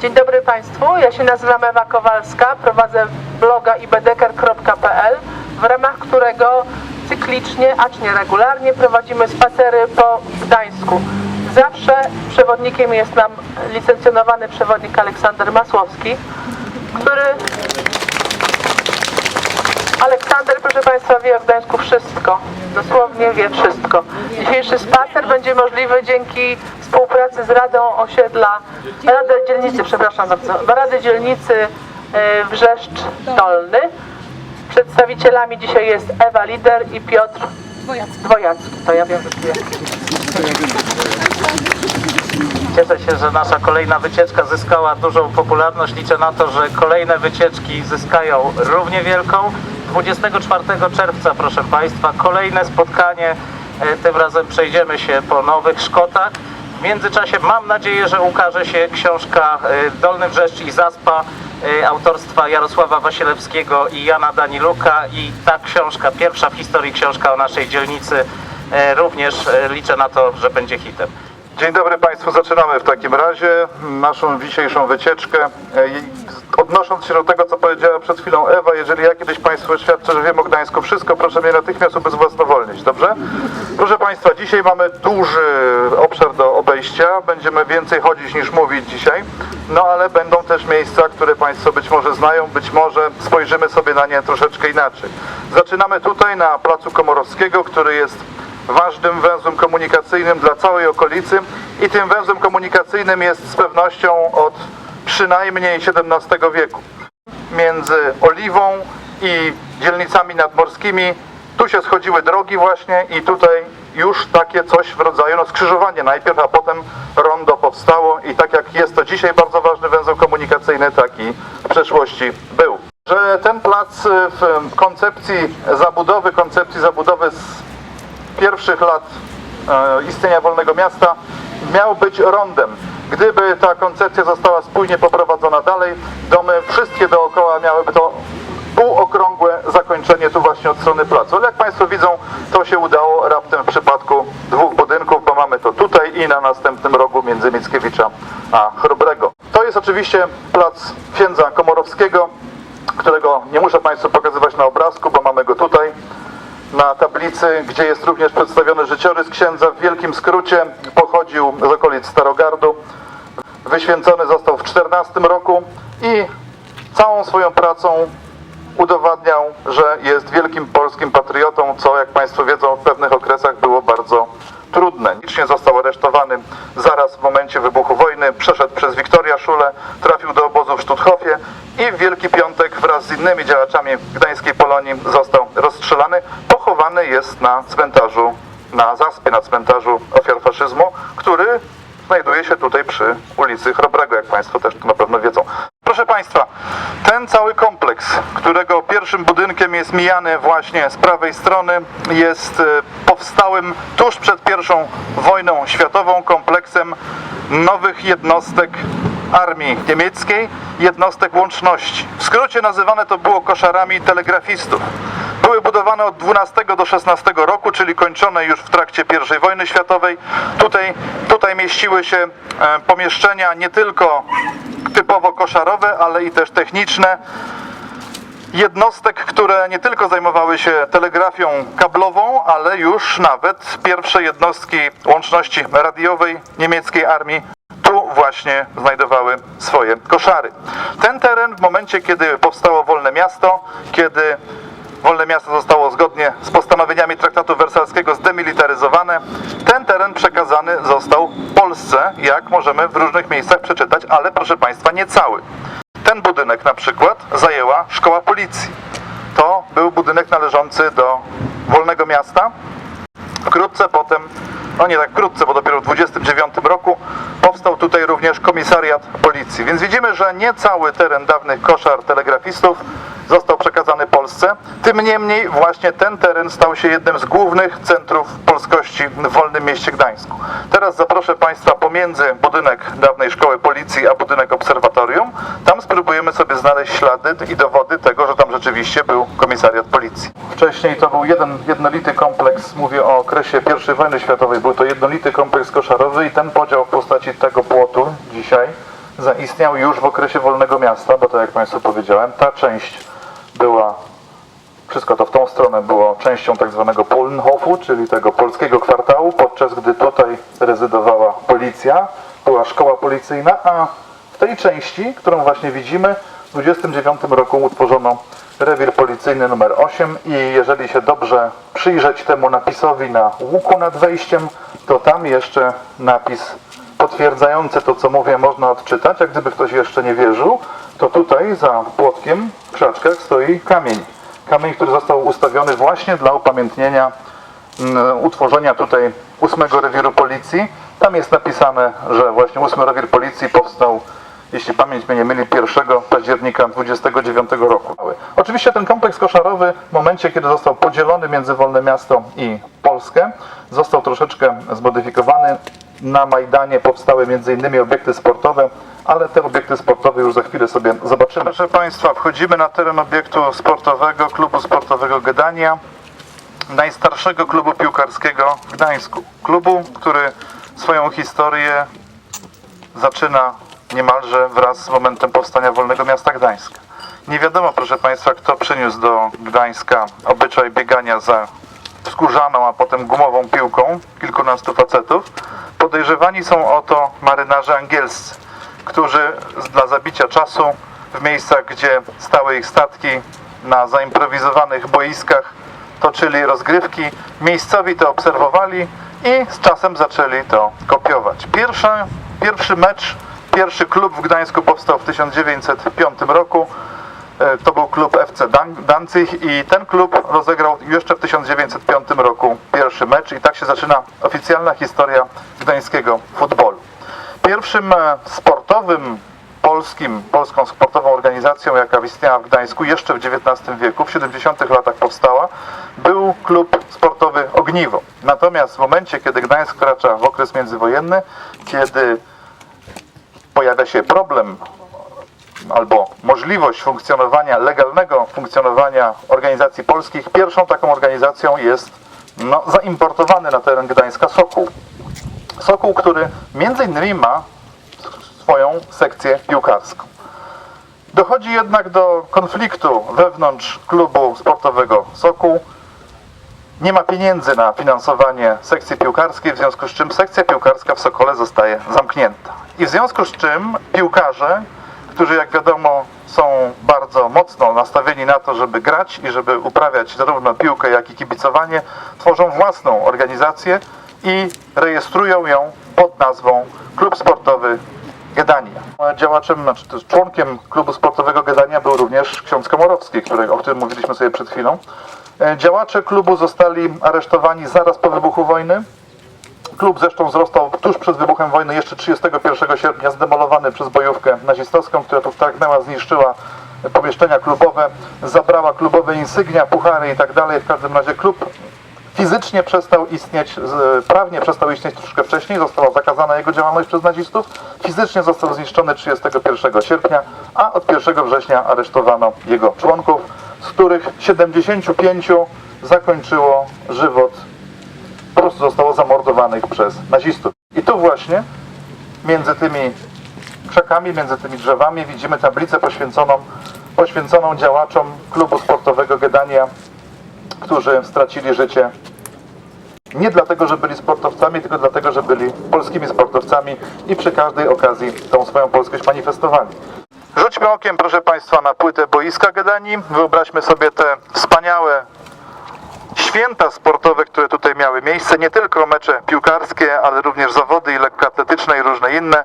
Dzień dobry Państwu, ja się nazywam Ewa Kowalska, prowadzę bloga ibdeker.pl, w ramach którego cyklicznie, acz nie regularnie prowadzimy spacery po Gdańsku. Zawsze przewodnikiem jest nam licencjonowany przewodnik Aleksander Masłowski, który Aleksander, proszę Państwa, wie o Gdańsku wszystko. Dosłownie wie wszystko. Dzisiejszy spacer będzie możliwy dzięki współpracy z Radą Osiedla, Rady Dzielnicy, przepraszam bardzo, Rady Dzielnicy e, Wrzeszcz Dolny. Przedstawicielami dzisiaj jest Ewa Lider i Piotr Dwojacki. To ja wiem, że. Cieszę się, że nasza kolejna wycieczka zyskała dużą popularność. Liczę na to, że kolejne wycieczki zyskają równie wielką. 24 czerwca, proszę Państwa, kolejne spotkanie. E, Tym razem przejdziemy się po Nowych Szkotach. W międzyczasie mam nadzieję, że ukaże się książka e, Dolny Wrzeszcz i Zaspa e, autorstwa Jarosława Wasielewskiego i Jana Daniluka i ta książka, pierwsza w historii książka o naszej dzielnicy również liczę na to, że będzie hitem. Dzień dobry Państwu, zaczynamy w takim razie naszą dzisiejszą wycieczkę. Odnosząc się do tego, co powiedziała przed chwilą Ewa, jeżeli ja kiedyś Państwu świadczę, że wiem o Gdańsku wszystko, proszę mnie natychmiast ubezwłasnowolnić, dobrze? Proszę Państwa, dzisiaj mamy duży obszar do obejścia, będziemy więcej chodzić niż mówić dzisiaj, no ale będą też miejsca, które Państwo być może znają, być może spojrzymy sobie na nie troszeczkę inaczej. Zaczynamy tutaj na Placu Komorowskiego, który jest ważnym węzłem komunikacyjnym dla całej okolicy i tym węzłem komunikacyjnym jest z pewnością od przynajmniej XVII wieku. Między Oliwą i dzielnicami nadmorskimi tu się schodziły drogi właśnie i tutaj już takie coś w rodzaju no, skrzyżowanie najpierw, a potem rondo powstało i tak jak jest to dzisiaj bardzo ważny węzeł komunikacyjny, tak i w przeszłości był. Że ten plac y, w koncepcji zabudowy, koncepcji zabudowy z pierwszych lat e, istnienia Wolnego Miasta miał być rondem. Gdyby ta koncepcja została spójnie poprowadzona dalej, domy wszystkie dookoła miałyby to półokrągłe zakończenie tu właśnie od strony placu. Ale jak Państwo widzą, to się udało raptem w przypadku dwóch budynków, bo mamy to tutaj i na następnym rogu między Mickiewicza a Chrobrego. To jest oczywiście plac księdza Komorowskiego, którego nie muszę Państwu pokazywać na obrazku, bo mamy go tutaj na tablicy, gdzie jest również przedstawiony życiorys księdza. W wielkim skrócie pochodził z okolic Starogardu. Wyświęcony został w 14 roku i całą swoją pracą udowadniał, że jest wielkim polskim patriotą, co jak Państwo wiedzą w pewnych okresach było bardzo trudne. Licznie został aresztowany zaraz w momencie wybuchu wojny, przeszedł przez Wiktoria Szule, trafił do obozu w Sztuthofie i w Wielki Piątek wraz z innymi działaczami gdańskiej Polonii został rozstrzelany. Pochowany jest na cmentarzu, na zaspie na cmentarzu ofiar faszyzmu, który znajduje się tutaj przy ulicy Chrobrego, jak Państwo też na pewno wiedzą. Proszę Państwa, ten cały kompleks, którego pierwszym budynkiem jest mijany właśnie z prawej strony, jest e, powstałym tuż przed pierwszą wojną światową kompleksem nowych jednostek armii niemieckiej, jednostek łączności. W skrócie nazywane to było koszarami telegrafistów. Były budowane od 12 do 16 roku, czyli kończone już w trakcie I wojny światowej. Tutaj, tutaj mieściły się e, pomieszczenia nie tylko typowo koszarowe, ale i też techniczne jednostek, które nie tylko zajmowały się telegrafią kablową, ale już nawet pierwsze jednostki łączności radiowej niemieckiej armii tu właśnie znajdowały swoje koszary. Ten teren w momencie, kiedy powstało Wolne Miasto, kiedy Wolne Miasto zostało zgodnie z postanowieniami traktatu wersalskiego zdemilitaryzowane, ten teren przekazany został Polsce, jak możemy w różnych miejscach przeczytać, ale proszę Państwa, nie cały. Ten budynek na przykład zajęła Szkoła Policji. To był budynek należący do Wolnego Miasta. Wkrótce potem, no nie tak wkrótce, bo dopiero w 29 roku powstał tutaj również komisariat policji. Więc widzimy, że nie cały teren dawnych koszar telegrafistów został przekazany Polsce. Tym niemniej właśnie ten teren stał się jednym z głównych centrów polskości w wolnym mieście Gdańsku. Teraz zaproszę Państwa pomiędzy budynek dawnej szkoły policji a budynek obserwatorium. Tam spróbujemy sobie znaleźć ślady i dowody tego, że tam rzeczywiście był komisariat policji. Wcześniej to był jeden jednolity kompleks, mówię o okresie I wojny światowej, był to jednolity kompleks koszarowy i ten podział w postaci tego płotu dzisiaj zaistniał już w okresie Wolnego Miasta, bo to jak Państwu powiedziałem, ta część była wszystko to w tą stronę było częścią tak zwanego Polenhofu, czyli tego polskiego kwartału, podczas gdy tutaj rezydowała policja, była szkoła policyjna, a w tej części, którą właśnie widzimy, w 29 roku utworzono rewir policyjny numer 8 i jeżeli się dobrze przyjrzeć temu napisowi na łuku nad wejściem, to tam jeszcze napis potwierdzający to, co mówię, można odczytać, jak gdyby ktoś jeszcze nie wierzył, to tutaj za płotkiem w krzaczkach stoi kamień. Kamień, który został ustawiony właśnie dla upamiętnienia mm, utworzenia tutaj ósmego rewiru policji. Tam jest napisane, że właśnie ósmy rewir policji powstał, jeśli pamięć mnie nie myli, 1 października 29 roku. Oczywiście ten kompleks koszarowy w momencie, kiedy został podzielony między Wolne Miasto i Polskę, został troszeczkę zmodyfikowany. Na Majdanie powstały m.in. obiekty sportowe, ale te obiekty sportowe już za chwilę sobie zobaczymy. Proszę Państwa, wchodzimy na teren obiektu sportowego, klubu sportowego Gedania, najstarszego klubu piłkarskiego w Gdańsku. Klubu, który swoją historię zaczyna niemalże wraz z momentem powstania Wolnego Miasta Gdańska. Nie wiadomo, proszę Państwa, kto przyniósł do Gdańska obyczaj biegania za skórzaną, a potem gumową piłką kilkunastu facetów. Podejrzewani są o to marynarze angielscy, którzy dla zabicia czasu w miejscach, gdzie stały ich statki na zaimprowizowanych boiskach toczyli rozgrywki, miejscowi to obserwowali i z czasem zaczęli to kopiować. Pierwszy, pierwszy mecz, pierwszy klub w Gdańsku powstał w 1905 roku. E, To był klub FC Dan- Danzig i ten klub rozegrał jeszcze w 1905 roku pierwszy mecz i tak się zaczyna oficjalna historia gdańskiego futbolu. Pierwszym e, sportowym polskim, polską sportową organizacją, jaka istniała w Gdańsku jeszcze w XIX wieku, w 70 latach powstała, był klub sportowy Ogniwo. Natomiast w momencie, kiedy Gdańsk wkracza w okres międzywojenny, kiedy pojawia się problem albo możliwość funkcjonowania, legalnego funkcjonowania organizacji polskich, pierwszą taką organizacją jest no, zaimportowany na teren Gdańska Sokół. Sokół, który między innymi ma swoją sekcję piłkarską. Dochodzi jednak do konfliktu wewnątrz klubu sportowego Sokół. Nie ma pieniędzy na finansowanie sekcji piłkarskiej, w związku z czym sekcja piłkarska w Sokole zostaje zamknięta. I w związku z czym piłkarze, którzy jak wiadomo są bardzo mocno nastawieni na to, żeby grać i żeby uprawiać zarówno piłkę, jak i kibicowanie, tworzą własną organizację i rejestrują ją pod nazwą Klub Sportowy Gedania. Działaczem, znaczy członkiem klubu sportowego Gedania był również ksiądz Komorowski, o którym mówiliśmy sobie przed chwilą. E, Działacze klubu zostali aresztowani zaraz po wybuchu wojny. Klub zresztą został tuż przed wybuchem wojny, jeszcze 31 sierpnia, zdemolowany przez bojówkę nazistowską, która tu wtargnęła, zniszczyła pomieszczenia klubowe, zabrała klubowe insygnia, puchary i tak dalej. W każdym razie klub fizycznie przestał istnieć, prawnie przestał istnieć troszkę wcześniej, została zakazana jego działalność przez nazistów, fizycznie został zniszczony 31 sierpnia, a od 1 września aresztowano jego członków, z których 75 zakończyło żywot, po prostu zostało zamordowanych przez nazistów. I tu właśnie, między tymi krzakami, między tymi drzewami widzimy tablicę poświęconą, poświęconą działaczom klubu sportowego Gedania, którzy stracili życie nie dlatego, że byli sportowcami, tylko dlatego, że byli polskimi sportowcami i przy każdej okazji tą swoją polskość manifestowali. Rzućmy okiem, proszę Państwa, na płytę boiska Gedanii. Wyobraźmy sobie te wspaniałe święta sportowe, które tutaj miały miejsce. Nie tylko mecze piłkarskie, ale również zawody i lekkoatletyczne i różne inne.